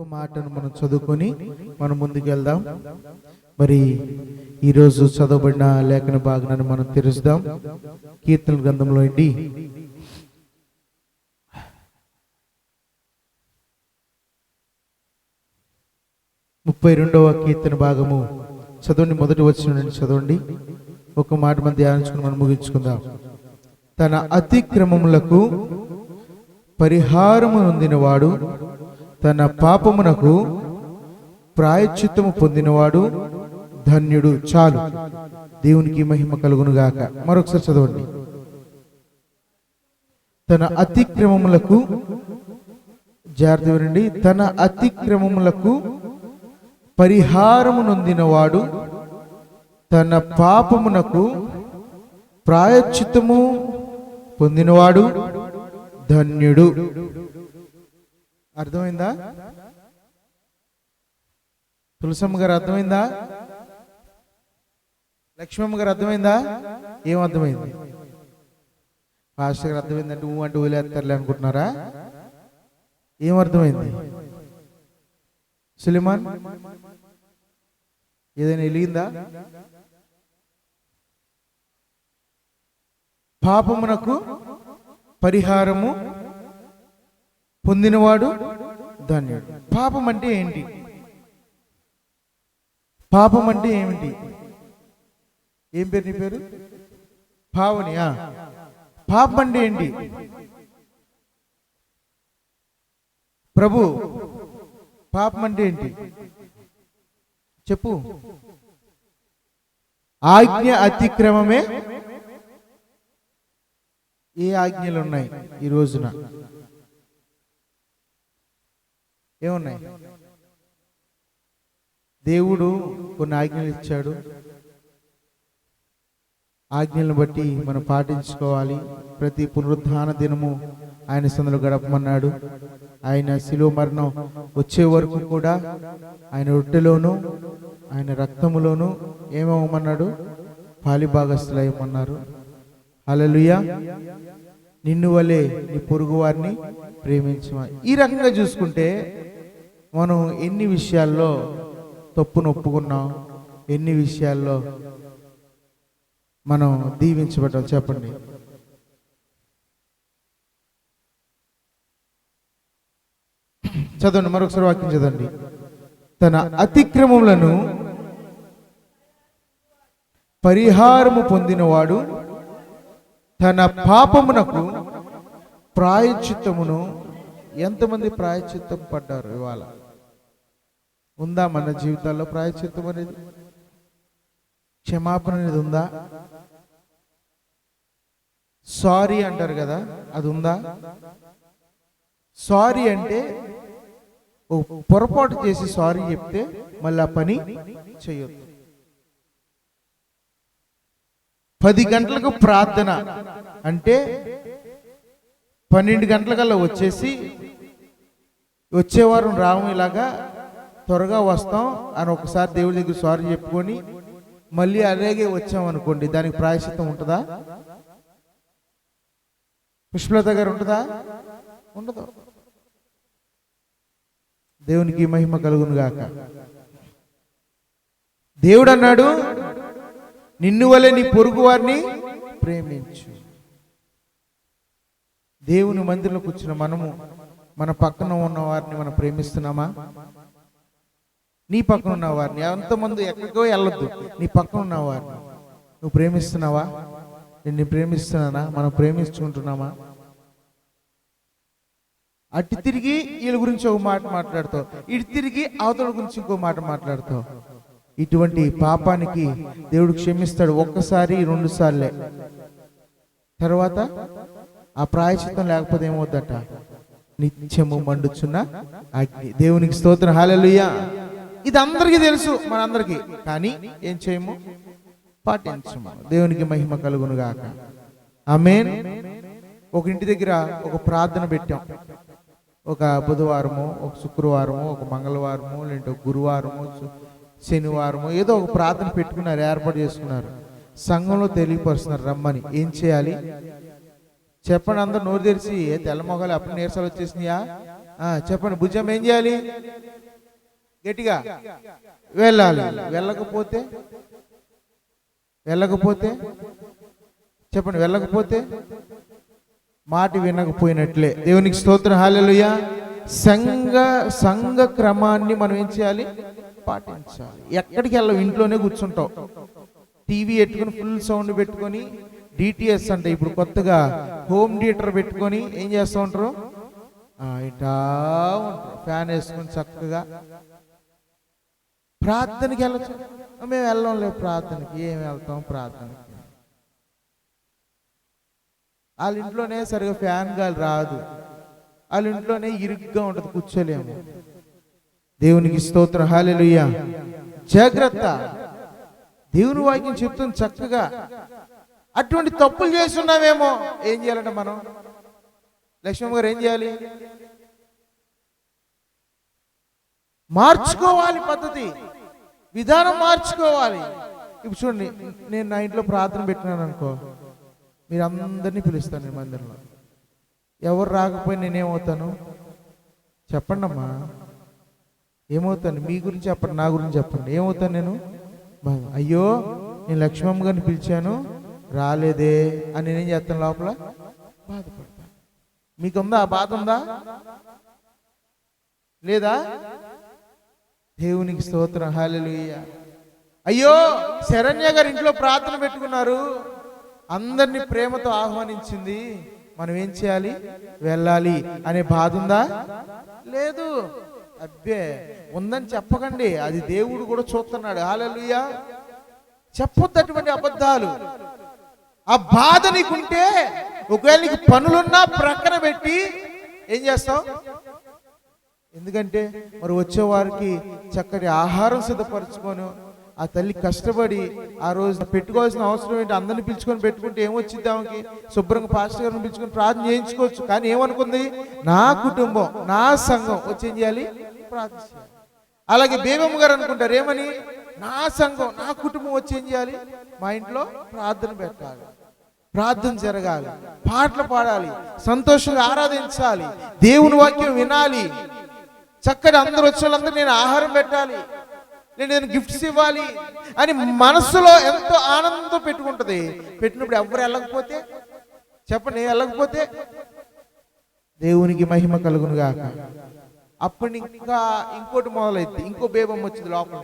ఒక మాటను మనం చదువుకొని మనం ముందుకు వెళ్దాం మరి ఈరోజు చదవబడిన లేఖన భాగాన్ని మనం తెరుస్తాం. కీర్తన గ్రంథంలో ఏంటి ముప్పై రెండవ కీర్తన భాగము. చదవండి మొదటి వచ్చిన నుండి చదవండి. ఒక మాట మనం ధ్యానించుకుని మనం ముగించుకుందాం. తన అతిక్రమములకు పరిహారము నొందినవాడు తన పాపమునకు ప్రాయశ్చిత్తము పొందినవాడు ధన్యుడు చాలు. దేవునికి మహిమ కలుగును గాక మరొకసారి చదవండి. తన అతిక్రమములకు జాగ్రత్త వినండి. తన అతిక్రమములకు పరిహారము నొందినవాడు తన పాపమునకు ప్రాయశ్చిత్తము పొందినవాడు ధన్యుడు. అర్థమైందా? తులసమ్మ గారు అర్థమైందా? లక్ష్మమ్మ గారు అర్థమైందా? ఏం అర్థమైంది? పాస్టర్ గారు అర్థమైందంటే ఊ అంటే ఊలేస్తారులే అనుకుంటున్నారా? ఏం అర్థమైంది? ఏదైనా వెలిగిందా? పాపమునకు పరిహారము పొందినవాడు ధన్యుడు. పాపం అంటే ఏంటి? పాపం అంటే ఏమిటి? ఏం పేరు నీ పేరు? పావనియా? పాపం అంటే ఏంటి? ప్రభు పాపం అంటే ఏంటి? చెప్పు. ఆజ్ఞ అతిక్రమమే ఏ ఆజ్ఞలు ఉన్నాయి ఈ రోజున? ఏమున్నాయి? దేవుడు కొన్ని ఆజ్ఞలు ఇచ్చాడు. ఆజ్ఞలను బట్టి మనం పాటించుకోవాలి. ప్రతి పునరుద్ధాన దినము ఆయన సందులో గడపమన్నాడు. ఆయన శిలువ మరణం వచ్చే వరకు కూడా ఆయన రొట్టెలోను ఆయన రక్తములోను ఏమేమన్నాడు? పాలిభాగస్తులయ్యమన్నారు అలలుయ నిన్ను వలే నీ పొరుగు వారిని ప్రేమించమని ఈ రకంగా చూసుకుంటే మనం ఎన్ని విషయాల్లో తప్పును ఒప్పుకున్నాం ఎన్ని విషయాల్లో మనం దీవించబడ్డాం చెప్పండి. చదవండి మరొకసారి వాక్యం చదవండి. తన అతిక్రమములను పరిహారము పొందినవాడు తన పాపమునకు ప్రాయశ్చిత్తమును ఎంతమంది ప్రాయచిత్తం పడ్డారు ఇవాళ? ఉందా మన జీవితాల్లో ప్రాయశ్చిత్తం అనేది? క్షమాపణ అనేది ఉందా? సారీ అంటారు కదా అది ఉందా? సారీ అంటే ఓ పొరపాటు చేసి సారీ చెప్తే మళ్ళీ ఆ పని చేయొద్దు. పది గంటలకు ప్రార్థన అంటే పన్నెండు గంటలకల్లా వచ్చేసి వచ్చేవారం రాము ఇలాగా త్వరగా వస్తాం అని ఒకసారి దేవుడి దగ్గర సారీ చెప్పుకొని మళ్ళీ అలాగే వచ్చాం అనుకోండి దానికి ప్రాయశ్చితం ఉంటుందా? పుష్పలత గారు ఉంటుందా? ఉండదు. దేవునికి మహిమ కలుగును గాక. దేవుడు అన్నాడు నిన్ను వలె నీ పొరుగు వారిని ప్రేమించు. దేవుని మందిరంలో కూర్చున్న మనము మన పక్కన ఉన్న వారిని మనం ప్రేమిస్తున్నామా? నీ పక్కన ఉన్న వారిని ఎంతమంది ఎక్కడికో వెళ్ళొద్దు. నీ పక్కన ఉన్న వారిని నువ్వు ప్రేమిస్తున్నావా? నిన్ను ప్రేమిస్తున్నానా? మనం ప్రేమించుకుంటున్నామా? అటు తిరిగి వీళ్ళ గురించి ఒక మాట మాట్లాడతావు. ఇటు తిరిగి అవతల గురించి ఇంకో మాట మాట్లాడతావు. ఇటువంటి పాపానికి దేవుడు క్షమిస్తాడు ఒక్కసారి రెండు సార్లే. తర్వాత ఆ ప్రాయచిత్తం లేకపోతే ఏమవుద్దట నిత్యము మండుచున్న అగ్ని. దేవునికి స్తోత్రం. హాలెలుయ్యా ఇది అందరికీ తెలుసు మనందరికీ. కానీ ఏం చేయము? పాటించము. దేవునికి మహిమ కలుగును గాక ఆమేన్. ఒక ఇంటి దగ్గర ఒక ప్రార్థన పెట్టాం. ఒక బుధవారము ఒక శుక్రవారము ఒక మంగళవారము లేదంటే ఒక గురువారము శనివారము ఏదో ఒక ప్రార్థన పెట్టుకున్నారు ఏర్పాటు చేసుకున్నారు. సంఘంలో తెలియపరుస్తున్నారు రమ్మని. ఏం చేయాలి? చెప్పండి అందరు నోరు తెరిచి తెల్లమొగలు అప్పుడు నీరసాలు వచ్చేసినాయా? చెప్పండి భుజం ఏం చేయాలి? గట్టిగా వెళ్ళాలి. వెళ్ళకపోతే? వెళ్ళకపోతే? చెప్పండి వెళ్ళకపోతే? మాట వినకపోయినట్లే. దేవునికి స్తోత్రం. హాలెలుయ సంఘ సంఘ క్రమాన్ని మనం ఏం చేయాలి? పాటించాలి. ఎక్కడికి వెళ్ళవు ఇంట్లోనే కూర్చుంటాం. టీవీ పెట్టుకొని ఫుల్ సౌండ్ పెట్టుకొని డిటిఎస్ అంటే ఇప్పుడు కొత్తగా హోమ్ థియేటర్ పెట్టుకొని ఏం చేస్తూ ఉంటారు? ఇటా ఉంటారు. ఫ్యాన్ వేసుకొని చక్కగా ప్రార్థనకి వెళ్ళచ్చు. మేము వెళ్ళం లేదు ప్రార్థనకి. ఏం వెళ్తాం ప్రార్థనకి? వాళ్ళ ఇంట్లోనే సరిగా ఫ్యాన్ గాలి రాదు. వాళ్ళ ఇంట్లోనే ఇరుగ్గా ఉంటుంది కూర్చోలేము. దేవునికి స్తోత్రం. హాలెలుయ్య జాగ్రత్త. దేవుని వాక్యం చెప్తుంది చక్కగా. అటువంటి తప్పులు చేస్తున్నామేమో ఏం చేయాలంటే మనం? లక్ష్మమ్మ గారు ఏం చేయాలి? మార్చుకోవాలి పద్ధతి. విధానం మార్చుకోవాలి. ఇప్పుడు చూడండి నేను నా ఇంట్లో ప్రార్థన పెట్టినాను అనుకో మీరు అందరినీ పిలుస్తాను నేను మందిరంలో. ఎవరు రాకపోయి నేనేమవుతాను? చెప్పండి అమ్మా ఏమవుతాను? మీ గురించి చెప్పండి నా గురించి చెప్పండి. ఏమవుతాను నేను? అయ్యో నేను లక్ష్మమ్మ గారిని పిలిచాను రాలేదే అని నేనేం చేస్తాను లోపల? బాధపడతాను. మీకుందా? ఆ బాధ ఉందా? లేదా? దేవునికి స్తోత్రం. హాలెలుయ్య అయ్యో శరణ్య గారు ఇంట్లో ప్రార్థన పెట్టుకున్నారు. అందరినీ ప్రేమతో ఆహ్వానించింది. మనం ఏం చేయాలి? వెళ్ళాలి అనే బాధ ఉందా? లేదు. అబ్బే ఉందని చెప్పకండి. అది దేవుడు కూడా చూస్తున్నాడు. హాలెలుయ్య చెప్పొద్దు అటువంటి అబద్ధాలు. ఆ బాధ నీకుంటే ఒకవేళ నీకు పనులున్నా ప్రక్కన పెట్టి ఏం చేస్తావు? ఎందుకంటే మరి వచ్చేవారికి చక్కటి ఆహారం సిద్ధపరచుకొని ఆ తల్లి కష్టపడి ఆ రోజు పెట్టుకోవాల్సిన అవసరం ఏంటి? అందరిని పిలుచుకొని పెట్టుకుంటే ఏమొచ్చింది ఆమెకి? శుభ్రంగా పాస్టర్ గారిని పిలుచుకొని ప్రార్థన చేయించుకోవచ్చు. కానీ ఏమనుకుంది? నా కుటుంబం నా సంఘం వచ్చి ఏం చేయాలి? ప్రార్థన చేయాలి. అలాగే బేబమ్మ గారు అనుకుంటారు ఏమని? నా సంఘం నా కుటుంబం వచ్చి ఏం చేయాలి? మా ఇంట్లో ప్రార్థన పెట్టాలి. ప్రార్థన జరగాలి. పాటలు పాడాలి. సంతోషంగా ఆరాధించాలి. దేవుని వాక్యం వినాలి. చక్కటి అందరు వచ్చిన వాళ్ళందరూ నేను ఆహారం పెట్టాలి. నేను నేను గిఫ్ట్స్ ఇవ్వాలి అని మనసులో ఎంతో ఆనందం పెట్టుకుంటుంది. పెట్టినప్పుడు ఎవరు వెళ్ళకపోతే? చెప్పండి వెళ్ళకపోతే? దేవునికి మహిమ కలుగును గాక. అప్పుడు ఇంకా ఇంకోటి మొదలైంది ఇంకో బేబం వచ్చింది లోపల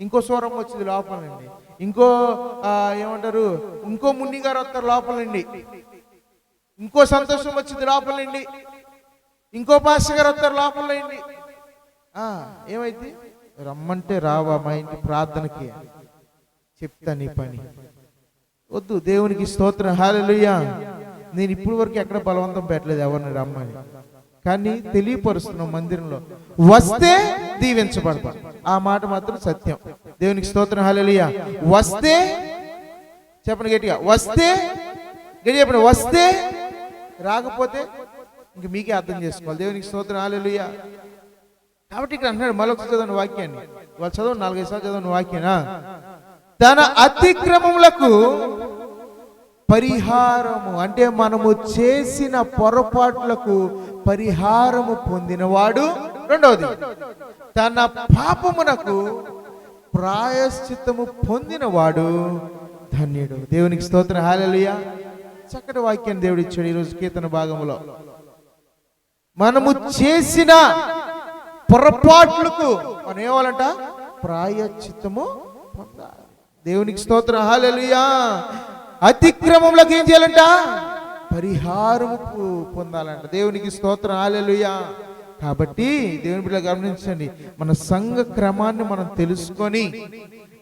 ఇంకో స్వరం వచ్చింది లోపల నుండి. ఇంకో ఏమంటారు? ఇంకో మున్ని గారు వస్తారు లోపల నుండి. ఇంకో సంతోషం వచ్చింది లోపల నుండి. ఇంకో పాస్టర్ గారు వస్తారు లోపల ఏమైతే ఏమైంది? రమ్మంటే రావా మా ఇంటి ప్రార్థనకి? చెప్తా నీ పని. వద్దు దేవునికి స్తోత్రం. హాలెలుయ్యా నేను ఇప్పుడు వరకు ఎక్కడ బలవంతం పెట్టలేదు ఎవరిని రమ్మని. కానీ తెలియపరుస్తున్నాం మందిరంలో వస్తే దీవించబడతా. ఆ మాట మాత్రం సత్యం. దేవునికి స్తోత్రం. హాలెలుయ్యా వస్తే చెప్పండి గట్టిగా వస్తే గట్టి చెప్పండి వస్తే రాకపోతే ఇంక మీకే అర్థం చేసుకోవాలి. దేవునికి స్తోత్రం. హాలెలుయ్యా కాబట్టి ఇక్కడ అంటున్నాడు మరొక చదవని వాక్యాన్ని. వాళ్ళు చదవ నాలుగైదు సార్లు చదవని వాక్యనా? తన అతిక్రమములకు పరిహారము అంటే మనము చేసిన పొరపాట్లకు పరిహారము పొందినవాడు రెండవది తన పాపమునకు ప్రాయశ్చిత్తము పొందినవాడు ధన్యుడు. దేవునికి స్తోత్రం. హాలలుయ చక్కటి వాక్యాన్ని దేవుడు ఇచ్చాడు ఈరోజు కీర్తన భాగములో మనము చేసిన పొరపాట్లకు మనం ఏవాలంట పొందాలి. దేవునికి స్తోత్రం. హాలెలుయా అతిక్రమంలోకి ఏం చేయాలంట? పరిహారము పొందాలంట. దేవునికి స్తోత్రం. హాలెలుయా కాబట్టి దేవుని బిడ్డ గమనించండి. మన సంఘ క్రమాన్ని మనం తెలుసుకొని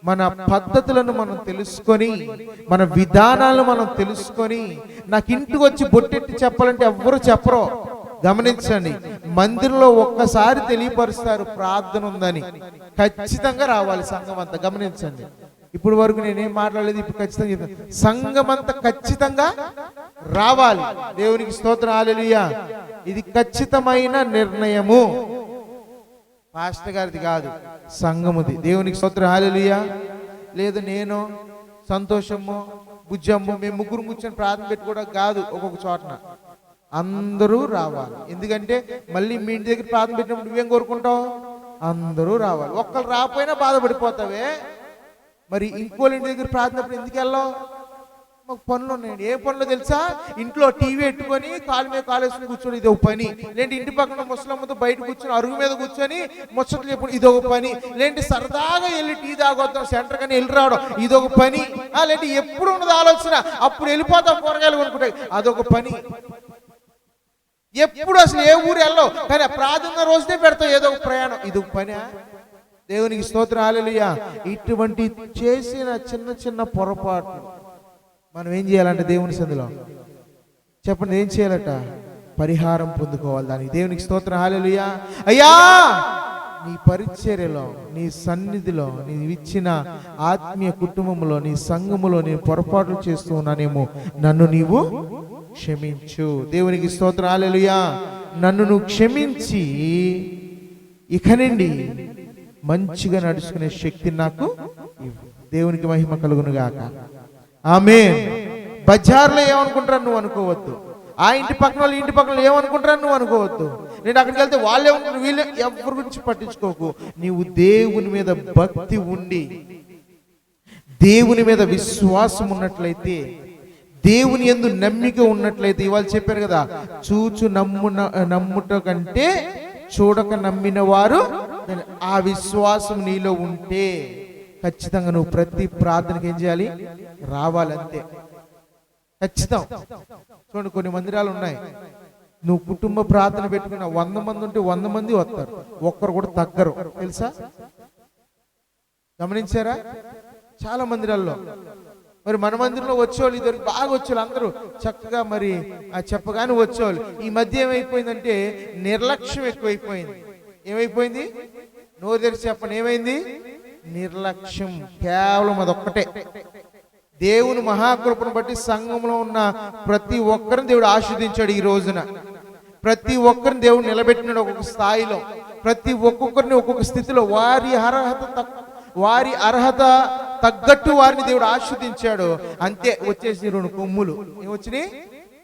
మన పద్ధతులను మనం తెలుసుకొని మన విధానాలను మనం తెలుసుకొని నాకు ఇంటికి వచ్చి బొట్టెట్టి చెప్పాలంటే ఎవ్వరు చెప్పరు. గమనించండి మందిరంలో ఒక్కసారి తెలియపరుస్తారు ప్రార్థన ఉందని. ఖచ్చితంగా రావాలి సంఘం అంతా గమనించండి. ఇప్పుడు వరకు నేనేం మాట్లాడలేదు ఇప్పుడు ఖచ్చితంగా చెప్తాను. సంఘం అంతా ఖచ్చితంగా రావాలి. దేవునికి స్తోత్రం ఆలెలుయా ఇది ఖచ్చితమైన నిర్ణయము. పాస్టర్ గారిది కాదు సంఘముది. దేవునికి స్తోత్రం ఆలెలుయా లేదు నేను సంతోషము బుజ్జమ్ము మేము ముగ్గురు కూర్చొని ప్రార్థన పెట్టుకోవడం కాదు ఒక్కొక్క చోటన. అందరూ రావాలి. ఎందుకంటే మళ్ళీ మీ ఇంటి దగ్గర ప్రార్థన పెట్టినప్పుడు నువ్వేం కోరుకుంటావు? అందరూ రావాలి. ఒక్కరు రాకపోయినా బాధపడిపోతావే. మరి ఇంకోళ్ళ ఇంటి దగ్గర ప్రార్థనప్పుడు ఎందుకు వెళ్ళావు? మాకు పనులు ఉన్నాయండి. ఏ పనులు తెలుసా? ఇంట్లో టీవీ పెట్టుకొని కాలు మీద కాలు వేసుకుని కూర్చొని ఇదో ఒక పని. లేదంటే ఇంటి పక్కన ముసలమ్మతో బయట కూర్చొని అరుగు మీద కూర్చొని ముచ్చట్లు చెప్పు ఇదొక పని. లేదంటే సరదాగా వెళ్ళి టీ తాగొద్దాం సెంటర్ కానీ వెళ్ళి రావడం ఇది ఒక పని. ఆ, లేదంటే ఎప్పుడు ఉన్నది ఆలోచన? అప్పుడు వెళ్ళిపోతాం కూరగాయలు కొనుక్కుంటాయి అదొక పని. ఎప్పుడు అసలు ఏ ఊరు వెళ్ళవు. కానీ ప్రార్థన రోజునే పెడతావు ఏదో ఒక ప్రయాణం. ఇది పని. దేవునికి స్తోత్రం ఆలలియా ఇటువంటి చేసిన చిన్న చిన్న పొరపాటు మనం ఏం చేయాలంటే దేవుని సందులో చెప్పండి ఏం చేయాలట? పరిహారం పొందుకోవాలి దానికి. దేవునికి స్తోత్రం హాలెలుయా అయ్యా! నీ పరిచర్యలో నీ సన్నిధిలో నీ ఇచ్చిన ఆత్మీయ కుటుంబంలో నీ సంఘములో నేను పొరపాట్లు చేస్తూ ఉన్నానేమో నన్ను నీవు క్షమించు. దేవునికి స్తోత్రాలెలుయా నన్ను నువ్వు క్షమించి ఇక నుండి మంచిగా నడుచుకునే శక్తి నాకు దేవునికి మహిమ కలుగునుగాక. ఆమె బజార్లో ఏమనుకుంటారు నువ్వు అనుకోవద్దు. ఆ ఇంటి పక్కన వాళ్ళు ఇంటి పక్కన ఏమనుకుంటారని ఏమనుకుంటారు నువ్వు అనుకోవద్దు. నేను అక్కడికి వెళ్తే వాళ్ళే ఉంటారు వీళ్ళే ఎవరి గురించి పట్టించుకోకు. నీవు దేవుని మీద భక్తి ఉండి దేవుని మీద విశ్వాసం ఉన్నట్లయితే దేవుని ఎందు నమ్మిక ఉన్నట్లయితే ఇవాళ చెప్పారు కదా చూచు నమ్ము నమ్ముట కంటే చూడక నమ్మిన వారు ఆ విశ్వాసం నీలో ఉంటే ఖచ్చితంగా నువ్వు ప్రతి ప్రార్థనకి ఏం చేయాలి? రావాలంతే. ఖచ్చితం. చూడండి కొన్ని మందిరాలు ఉన్నాయి. నువ్వు కుటుంబ ప్రార్థన పెట్టుకున్న వంద మంది ఉంటే వంద మంది వస్తారు. ఒక్కరు కూడా తగ్గరు. తెలుసా? గమనించారా? చాలా మందిరాల్లో. మరి మన మందిరంలో వచ్చేవాళ్ళు ఇద్దరు బాగా వచ్చేవాళ్ళు అందరూ. చక్కగా మరి చెప్పగానే వచ్చేవాళ్ళు. ఈ మధ్య ఏమైపోయిందంటే నిర్లక్ష్యం ఎక్కువైపోయింది. ఏమైపోయింది? నోరు తెరిచి చెప్పండి ఏమైంది? నిర్లక్ష్యం. కేవలం అదొక్కటే. దేవుని మహాకృపను బట్టి సంఘంలో ఉన్న ప్రతి ఒక్కరిని దేవుడు ఆస్వాదించాడు ఈ రోజున. ప్రతి ఒక్కరిని దేవుడు నిలబెట్టినాడు ఒక్కొక్క స్థాయిలో. ప్రతి ఒక్కొక్కరిని ఒక్కొక్క స్థితిలో. వారి అర్హత వారి అర్హత తగ్గట్టు వారిని దేవుడు ఆస్వాదించాడు అంతే వచ్చేసి రెండు కొమ్ములు. ఏమొచ్చినాయి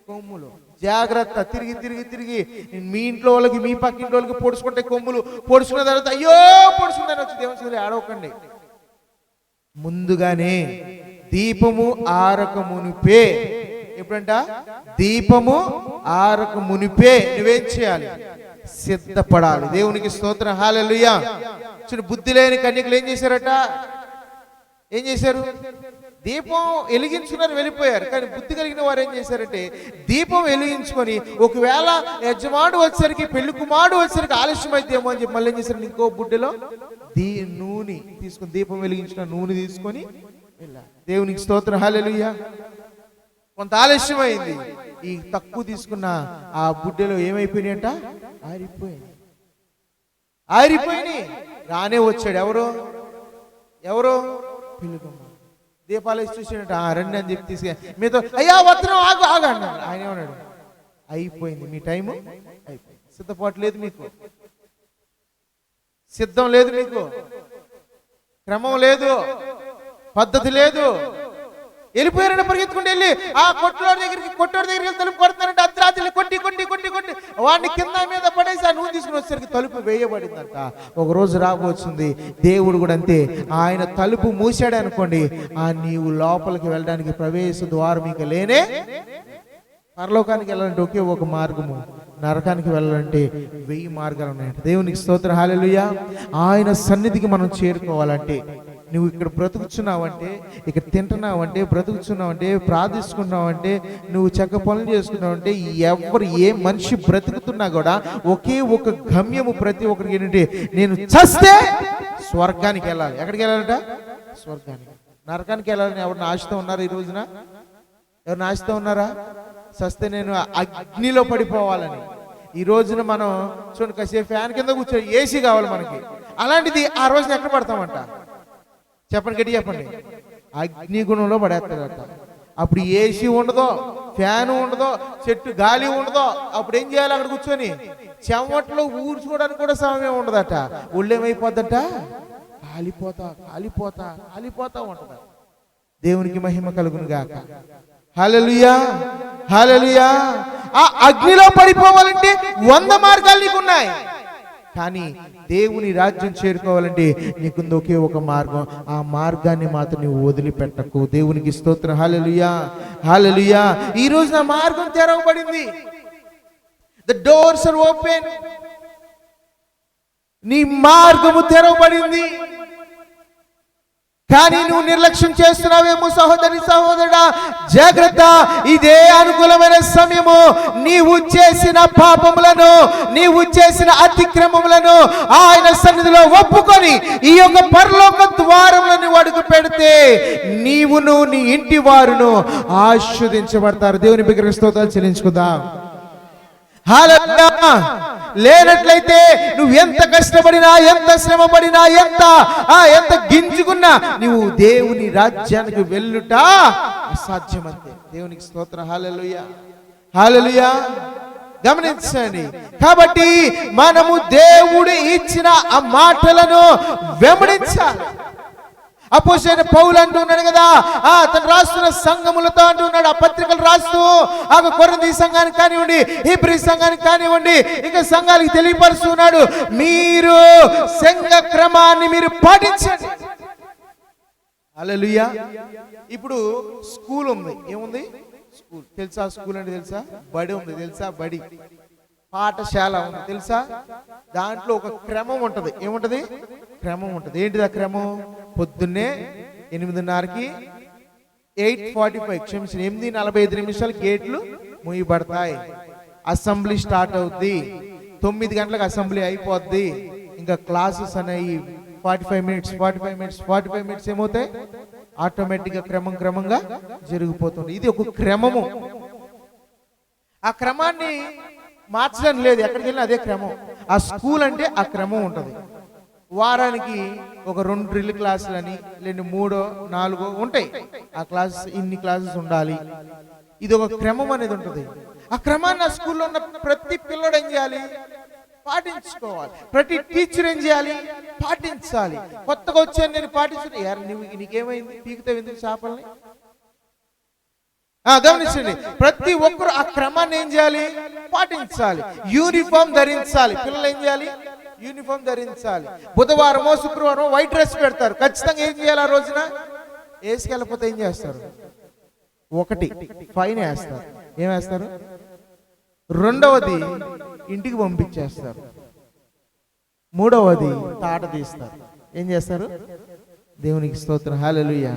కొమ్ములు. జాగ్రత్త. తిరిగి తిరిగి తిరిగి. మీ ఇంట్లో వాళ్ళకి మీ పక్కింటి వాళ్ళకి పొడుచుకుంటే కొమ్ములు. పొడుచుకున్న తర్వాత అయ్యో పొడుచుకుందని వచ్చి దేవుని ఆడవకండి ముందుగానే దీపము ఆరక మునిపే. ఎప్పుడంట? దీపము ఆరక మునిపే. నువ్వేం చేయాలి? సిద్ధపడాలి. దేవునికి స్తోత్రం. హాలెలుయా చూడు బుద్ధి లేని కన్యకులు ఏం చేశారట? ఏం చేశారు? దీపం వెలిగించుకున్నారు వెళ్ళిపోయారు. కానీ బుద్ధి కలిగిన వారు ఏం చేశారంటే దీపం వెలిగించుకొని ఒకవేళ యజమాడు వచ్చేసరికి పెళ్ళి కుమారుడు వచ్చేసరికి ఆలస్యం అయితేమో అని చెప్పి మళ్ళీ ఏం చేశారు? ఇంకో బుడ్డలో దీ నూనె తీసుకొని దీపం వెలిగించిన నూనె తీసుకొని దేవునికి స్తోత్రం హాలెలుయ్యా కొంత ఆలస్యమైంది ఈ తక్కువ తీసుకున్న ఆ బుడ్డెలో ఏమైపోయినాయంట ఆరిపోయింది ఆరిపోయినాయి రానే వచ్చాడు ఎవరు ఎవరు పిల్లుకమ్మ దీపాలు చూసినట్టు "ఆ, రండి అని చెప్పి తీసుకు మీతో అయ్యా వస్తున్నాం ఆగు ఆగు అన్నాడు ఆయన ఏమన్నాడు అయిపోయింది మీ టైము అయిపోయింది సిద్ధపాటు లేదు మీకు సిద్ధం లేదు మీకు క్రమం లేదు పద్ధతి లేదు. వెళ్ళిపోయారని పరిగెత్తుకుంటూ వెళ్ళి ఆ కొట్టులోడి దగ్గరికి కొట్టోడి దగ్గరికి వెళ్ళి తలుపు కొడుతున్నారంటే అర్ధరాత్రి కొట్టి కొట్టి కొట్టి కొట్టి వాడిని కింద మీద పడేసి ఆ నువ్వు తీసుకుని వచ్చేసరికి తలుపు వేయబడిందంట. ఒక రోజు రాబోతుంది. దేవుడు కూడా అంతే. ఆయన తలుపు మూసాడు అనుకోండి ఆ నీవు లోపలికి వెళ్ళడానికి ప్రవేశ ద్వారం ఇక లేనే పరలోకానికి వెళ్ళాలంటే ఒకే ఒక మార్గము. నరకానికి వెళ్ళాలంటే వెయ్యి మార్గాలు ఉన్నాయంట. దేవునికి స్తోత్ర. హాలెలుయా ఆయన సన్నిధికి మనం చేరుకోవాలంటే నువ్వు ఇక్కడ బ్రతుకుచున్నావంటే ఇక్కడ తింటున్నావంటే బ్రతుకుచున్నావంటే ప్రార్థిస్తున్నావంటే నువ్వు చక్క పనులు చేసుకున్నావంటే ఎవరు ఏ మనిషి బ్రతుకుతున్నా కూడా ఒకే ఒక గమ్యము ప్రతి ఒక్కరికి ఏంటంటే నేను చస్తే స్వర్గానికి వెళ్ళాలి. ఎక్కడికి వెళ్ళాలట? స్వర్గానికి. నరకానికి వెళ్ళాలని ఎవరిని ఆశతో ఉన్నారు ఈ రోజున? ఎవరు నాశతో ఉన్నారా? చస్తే నేను అగ్నిలో పడిపోవాలని. ఈ రోజున మనం చూడండి కాసేపు ఫ్యాన్ కింద కూర్చొని ఏసీ కావాలి మనకి. అలాంటిది ఆ రోజున ఎక్కడ పడతామంట? చెప్పండి గట్టి చెప్పండి. అగ్నిగుణంలో పడేస్తాడట అప్పుడు ఏసీ ఉండదో ఫ్యాన్ ఉండదో చెట్టు గాలి ఉండదో అప్పుడు ఏం చేయాలి అక్కడ కూర్చొని? చెమట్లో ఊర్చుకోవడానికి కూడా సమయం ఉండదట. ఒళ్ళేమైపోద్దట? కాలిపోతా కాలిపోతా కాలిపోతా ఉంటదట. దేవునికి మహిమ కలుగును గాక. హలలుయా హలలుయా ఆ అగ్నిలో పడిపోవాలంటే వంద మార్గాలు నీకు ఉన్నాయి కానీ దేవుని రాజ్యం చేరుకోవాలంటే నీకు ఒకే ఒక మార్గం. ఆ మార్గాన్ని మాత్రం నువ్వు వదిలిపెట్టకు. దేవునికి స్తోత్రం. హాలలుయా హాలలుయా ఈ రోజు నా మార్గం తెరవబడింది. ద డోర్స్ ఆర్ ఓపెన్ నీ మార్గము తెరవబడింది. కానీ నువ్వు నిర్లక్ష్యం చేస్తున్నావేమో సహోదరి సహోదరుడా? జాగ్రత్త ఇదే అనుకూలమైన సమయము. నీవు చేసిన పాపములను నీవు చేసిన అతిక్రమములను ఆయన సన్నిధిలో ఒప్పుకొని ఈ యొక్క పరలోక ద్వారములను నువ్వు అడుగు పెడితే నీవును నీ ఇంటి వారును ఆస్వాదించబడతారు దేవుని విగ్రహ స్తోత్రాలు చెల్లించుకుందాం. హలో లేనట్లయితే నువ్వు ఎంత కష్టపడినా ఎంత శ్రమ పడినా ఎంత ఆ ఎంత గింజుకున్నా నువ్వు దేవుని రాజ్యానికి వెళ్ళుట అసాధ్యమంతే. దేవునికి స్తోత్ర. హాలలుయ హాలలుయా గమనించండి. కాబట్టి మనము దేవుడు ఇచ్చిన ఆ మాటలను వెంబడించాలి. అపోసైన పౌలు అంటున్నాడు కదా. ఆ తను రాస్తున్న సంఘములతో అంటున్నాడు ఆ పత్రికలు రాస్తూ ఆ కొరంది సంఘానికి కానివ్వండి హీబ్రీ సంఘానికి కానివ్వండి ఇంకా సంఘానికి తెలియపరుస్తున్నాడు మీరు సంఘ క్రమాన్ని మీరు పాటించండి. అలలుయా ఇప్పుడు స్కూల్ ఉంది. ఏముంది? స్కూల్. తెలుసా స్కూల్ అంటే తెలుసా? బడి ఉంది. తెలుసా? బడి. పాఠశాల ఉంది. తెలుసా? దాంట్లో ఒక క్రమం ఉంటది. ఏముంటది? క్రమం ఉంటది. ఏంటిది ఆ క్రమం? పొద్దున్నే ఎనిమిదిన్నరకి ఎయిట్ ఫార్టీ ఫైవ్ క్షమించిన ఎనిమిది నలభై ఐదు నిమిషాలు గేట్లు మూయబడతాయి. అసెంబ్లీ స్టార్ట్ అవుద్ది. తొమ్మిది గంటలకు అసెంబ్లీ అయిపోద్ది. ఇంకా క్లాసెస్ అనేవి forty five minutes forty five minutes forty five minutes ఏమవుతాయి? ఆటోమేటిక్గా క్రమం క్రమంగా జరిగిపోతుంది. ఇది ఒక క్రమము. ఆ క్రమాన్ని మార్చడం లేదు. ఎక్కడికి వెళ్ళినా అదే క్రమం. ఆ స్కూల్ అంటే ఆ క్రమం ఉంటుంది. వారానికి ఒక రెండు డ్రిల్ క్లాసులు అని లేని మూడో నాలుగో ఉంటాయి. ఆ క్లాసెస్ ఇన్ని క్లాసెస్ ఉండాలి. ఇది ఒక క్రమం అనేది ఉంటుంది. ఆ క్రమాన్ని ఆ స్కూల్లో ఉన్న ప్రతి పిల్లడు ఏం చేయాలి? పాటించుకోవాలి. ప్రతి టీచర్ ఏం చేయాలి? పాటించాలి. కొత్తగా వచ్చాను నేను పాటించు యార్ నువ్వు నీకేమైంది? పీకుతావు ఎందుకు చేపల్ని? గమనించండి. ప్రతి ఒక్కరు ఆ క్రమాన్ని ఏం చేయాలి? పాటించాలి. యూనిఫామ్ ధరించాలి. పిల్లలు ఏం చేయాలి? యూనిఫామ్ ధరించాలి. బుధవారమో శుక్రవారమో వైట్ డ్రెస్ పెడతారు. ఖచ్చితంగా ఏం చేయాలి ఆ రోజున? వేసుకెళ్ళకపోతే ఏం చేస్తారు? ఒకటి ఫైన్ వేస్తారు. ఏం వేస్తారు? రెండవది ఇంటికి పంపించేస్తారు. మూడవది తాట తీస్తారు. ఏం చేస్తారు? దేవునికి స్తోత్రం. హాలెలుయ్యా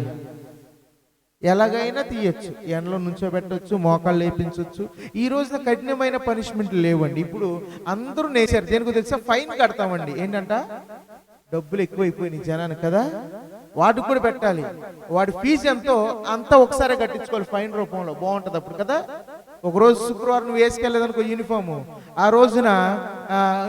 ఎలాగైనా తీయొచ్చు. ఎండలో నుంచోబెట్టచ్చు మోకాళ్ళు లేపించవచ్చు ఈ రోజున కఠినమైన పనిష్మెంట్ లేవండి. ఇప్పుడు అందరూ నేచారు దేనికి తెలుసా? ఫైన్ కడతామండి. ఏంటంట? డబ్బులు ఎక్కువైపోయినాయి జనానికి కదా? వాటికి కూడా పెట్టాలి. వాడి ఫీజు ఎంతో అంతా ఒకసారి కట్టించుకోవాలి ఫైన్ రూపంలో. బాగుంటుంది అప్పుడు కదా? ఒక రోజు శుక్రవారం నువ్వు వేసుకెళ్ళేదనుకో యూనిఫాము ఆ రోజున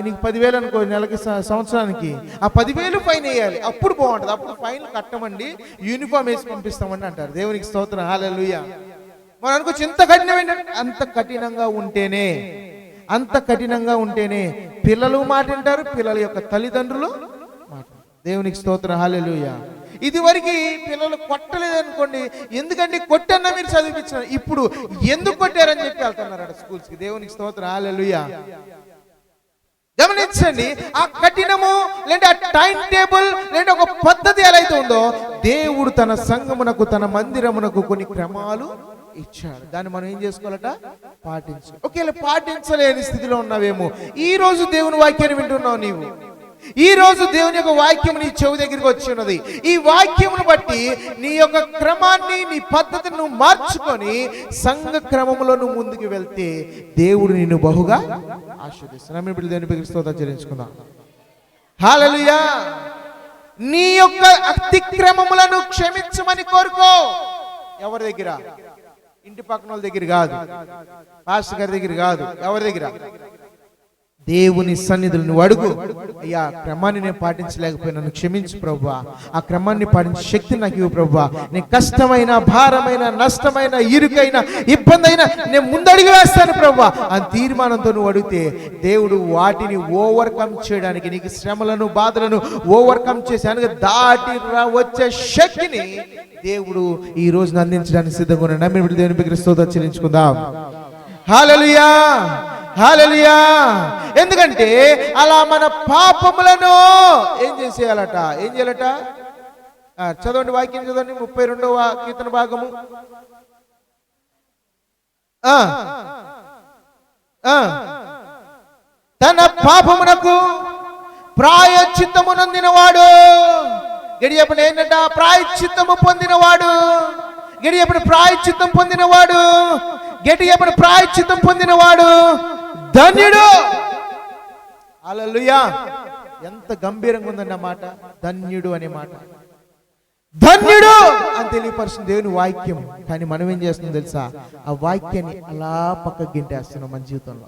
నీకు పదివేలు అనుకో నెలకి సంవత్సరానికి. ఆ పదివేలు ఫైన్ వేయాలి. అప్పుడు బాగుంటుంది. అప్పుడు ఫైన్ కట్టమండి యూనిఫామ్ వేసి పంపిస్తామండి అంటారు. దేవునికి స్తోత్రం. లూయ మనం అనుకోవచ్చు ఇంత కఠినం ఏంటంటే అంత కఠినంగా ఉంటేనే అంత కఠినంగా ఉంటేనే పిల్లలు మాట వింటారు పిల్లల యొక్క తల్లిదండ్రులు మాట దేవునికి స్తోత్రం. హాలూయా ఇదివరకు పిల్లలు కొట్టలేదు అనుకోండి ఎందుకంటే కొట్టన్నా మీరు చదివించారు ఇప్పుడు ఎందుకు కొట్టారని చెప్పి వెళ్తున్నారు స్కూల్స్కి. దేవునికి స్తోత్రం. ఆలెలుయా గమనించండి ఆ కఠినము లేదా ఆ టైం టేబుల్ లేదా ఒక పద్ధతి ఎలా అయితే ఉందో దేవుడు తన సంగమునకు తన మందిరమునకు కొన్ని క్రమాలు ఇచ్చాడు. దాన్ని మనం ఏం చేసుకోవాలట? పాటించు ఒకవేళ పాటించలేని స్థితిలో ఉన్నావేమో ఈ రోజు దేవుని వాక్యాన్ని వింటున్నావు నీవు. ఈ రోజు దేవుని యొక్క వాక్యం నీ చెవి దగ్గరికి వచ్చి ఉన్నది. ఈ వాక్యమును బట్టి నీ యొక్క క్రమాన్ని నీ పద్ధతిని నువ్వు మార్చుకొని సంఘ క్రమంలో నువ్వు ముందుకు వెళ్తే దేవుడు నిన్ను బహుగా ఆశీర్దిస్తున్నాం బిడ్డ దేవుని బిగిస్తూ చెల్లించుకుందాం. హాలలుయా నీ యొక్క అతిక్రమములను క్షమించమని కోరుకో. ఎవరి దగ్గర? ఇంటి పక్కన వాళ్ళ దగ్గర కాదు. పాస్టర్ గారి దగ్గర కాదు. ఎవరి దగ్గర? దేవుని సన్నిధులు నువ్వు అడుగు. అయ్యా క్రమాన్ని నేను పాటించలేకపోయినాను క్షమించు ప్రభా ఆ క్రమాన్ని పాటించే శక్తి నాకు ఇవ్వు ప్రభా నీ కష్టమైన భారమైన నష్టమైన ఇరుకైన ఇబ్బంది అయినా నేను ముందడిగి వేస్తాను ప్రభా ఆ తీర్మానంతో నువ్వు అడిగితే దేవుడు వాటిని ఓవర్కమ్ చేయడానికి నీకు శ్రమలను బాధలను ఓవర్కమ్ చేశాను దాటి రా- వచ్చే శక్తిని దేవుడు ఈ రోజున అందించడానికి సిద్ధంగా ఉన్నాడు. నమ్మిన దేవుని బిగ్రస్తోతో చెల్లించుకుందాం. హాలలుయా హాలలియా ఎందుకంటే అలా మన పాపములను ఏం చేసేయాలట? ఏం చేయాలట? ఆ, చదవండి వాక్యం చదవండి ముప్పై రెండవ కీర్తన భాగము. తన పాపమునకు ప్రాయచిత్తము నొందినవాడు గడియప్పుడు ఏంటంట? ప్రాయచిత్తము పొందినవాడు. గడియప్పుడు ప్రాయచిత్తం పొందినవాడు. గడియప్పుడు ప్రాయచిత్తం పొందినవాడు. ధన్యుడు. అలలుయా ఎంత గంభీరంగా ఉందండి ఆ మాట. ధన్యుడు అనే మాట. ధన్యుడు. అని తెలియపరుస్తుంది దేవుని వాక్యం. కానీ మనం ఏం చేస్తున్నాం తెలుసా? ఆ వాక్యాన్ని అలా పక్కకు గింటేస్తున్నాం మన జీవితంలో.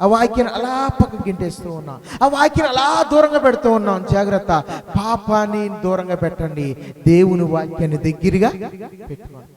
ఆ వాక్యాన్ని అలా పక్కకు గింటేస్తూ ఉన్నాం. ఆ వాక్యాన్ని అలా దూరంగా పెడుతూ ఉన్నాం. జాగ్రత్త. పాపాన్ని దూరంగా పెట్టండి. దేవుని వాక్యాన్ని దగ్గరగా పెట్టుకోండి.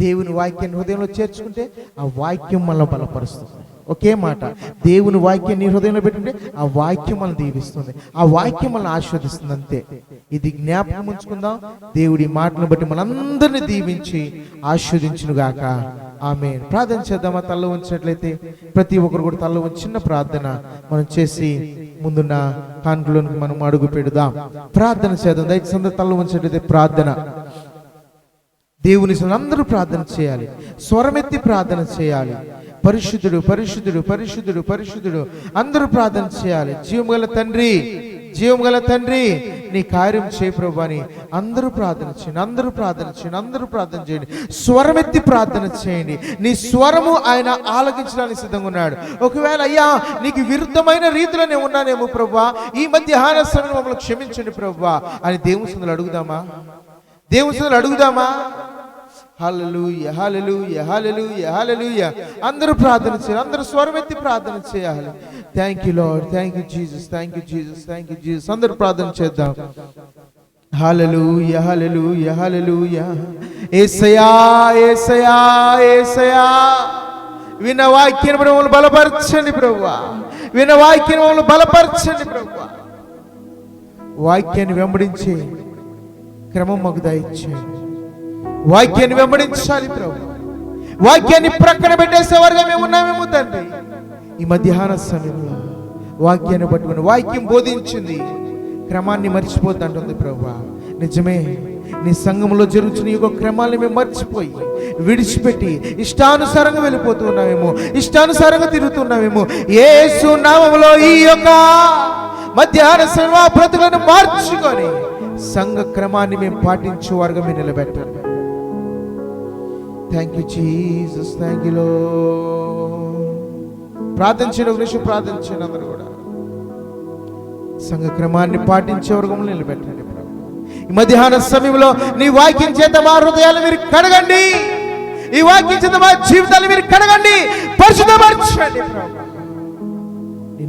దేవుని వాక్యాన్ని హృదయంలో చేర్చుకుంటే ఆ వాక్యం మనల్ని బలపరుస్తుంది. ఒకే మాట. దేవుని వాక్యాన్ని నీ హృదయంలో పెట్టుంటే ఆ వాక్యం మనల్ని దీవిస్తుంది. ఆ వాక్యం మనల్ని ఆస్వాదిస్తుంది అంతే. ఇది జ్ఞాపకం ఉంచుకుందాం. దేవుడి మాటను బట్టి మనందరిని దీవించి ఆస్వాదించును గాక ఆమె ప్రార్థన చేద్దామా తల్ల ఉంచినట్లయితే ప్రతి ఒక్కరు కూడా తల్ల చిన్న ప్రార్థన మనం చేసి ముందున్న కాన్పులోనికి మనం అడుగు పెడదాం. ప్రార్థన చేద్దాం. దయచేసి అందరూ తల్ల ఉంచినట్లయితే ప్రార్థన. దేవుని అందరూ ప్రార్థన చేయాలి. స్వరమెత్తి ప్రార్థన చేయాలి. పరిశుద్ధుడు పరిశుద్ధుడు పరిశుద్ధుడు పరిశుద్ధుడు. అందరూ ప్రార్థన చేయాలి. జీవం గల తండ్రి జీవం గల తండ్రి నీ కార్యం చేయ ప్రభు అని అందరూ ప్రార్థన చేయండి అందరూ ప్రార్థన చేయండి అందరూ ప్రార్థన చేయండి. స్వరమెత్తి ప్రార్థన చేయండి. నీ స్వరము ఆయన ఆలకించడానికి సిద్ధంగా ఉన్నాడు. ఒకవేళ అయ్యా నీకు విరుద్ధమైన రీతిలో నేను ఉన్నానేమో ప్రభా ఈ మధ్య సమయం మమ్మల్ని క్షమించండి ప్రభా అని దేవుని అడుగుదామా? దేవుని అడుగుదామా? హల్లెలూయ హల్లెలూయ హల్లెలూయ హల్లెలూయ. అందరూ ప్రార్థన చేయాలి అందరూ స్వరమెత్తి ప్రార్థన చేయాలి. Thank you Lord thank you Jesus thank you Jesus thank you Jesus అందరూ ప్రార్థన చేద్దాం. హల్లెలూయ హల్లెలూయ హల్లెలూయ. యేసయ్యా యేసయ్యా యేసయ్యా విన్న వాక్యం మమ్మల్ని బలపరచండి ప్రభువా. విన్న వాక్యం మమ్మల్ని బలపరచండి ప్రభువా. వాక్యాన్ని వెంబడించే క్రమం మాకు దయచేయండి. వాక్యాన్ని వెంబడించాలి ప్రభు. వాక్యాన్ని ప్రక్కన పెట్టేసేవారుగా మేము ఉన్నామేమో తండ్రి. ఈ మధ్యాహ్న సమయంలో వాక్యాన్ని పట్టుకుని వాక్యం బోధించింది. క్రమాన్ని మర్చిపోద్దంటుంది ప్రభు. నిజమే నీ సంఘంలో జరుగుతున్న యొక్క క్రమాన్ని మేము మర్చిపోయి విడిచిపెట్టి ఇష్టానుసారంగా వెళ్ళిపోతూ ఉన్నామేమో ఇష్టానుసారంగా తిరుగుతున్నామేమో యేసు సున్నామంలో ఈ యొక్క మధ్యాహ్న సినిమా ఆ బ్రతుకులను మార్చుకొని సంఘ క్రమాన్ని మేము పాటించేవారుగా మీరు నిలబెట్టండి thank you Jesus thank you లో ప్రార్థించిన ఒక ప్రార్థించిన అందరూ కూడా. సంఘక్రమాన్ని పాటించే వర్గంలో నిలబెట్టండి ఈ మధ్యాహ్న సమయంలో నీ వాక్యం చేత మా హృదయాలు మీరు కడగండి. ఈ వాక్యం చేత మా జీవితాలు మీరు కడగండి. పరిశుద్ధపరచండి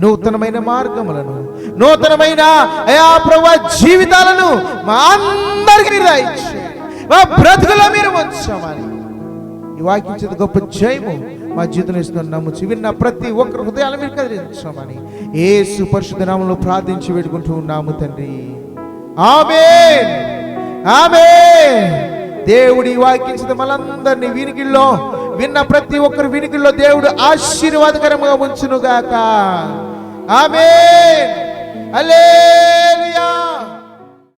నూతనమైన మార్గములను నూతనమైన అయా ప్రభు జీవితాలను మా అందరికి నిర్ణయించండి మా బ్రతుకులో మీరు వచ్చామని ఈ వాక్యం చేత గొప్ప జయము మా జీవితంలో ఇస్తున్న నమ్ముచి విన్న ప్రతి ఒక్కరు హృదయాల మీరు కదిలించామని. ఏ సుపరిశుద్ధ నామంలో ప్రార్థించి పెట్టుకుంటూ ఉన్నాము తండ్రి. ఆమె ఆమె దేవుడి వాక్యం మనందరినీ వినికిల్లో విన్న ప్రతి ఒక్కరు వినికిల్లో దేవుడు ఆశీర్వాదకరంగా ఉంచునుగాక. ఆమె అలే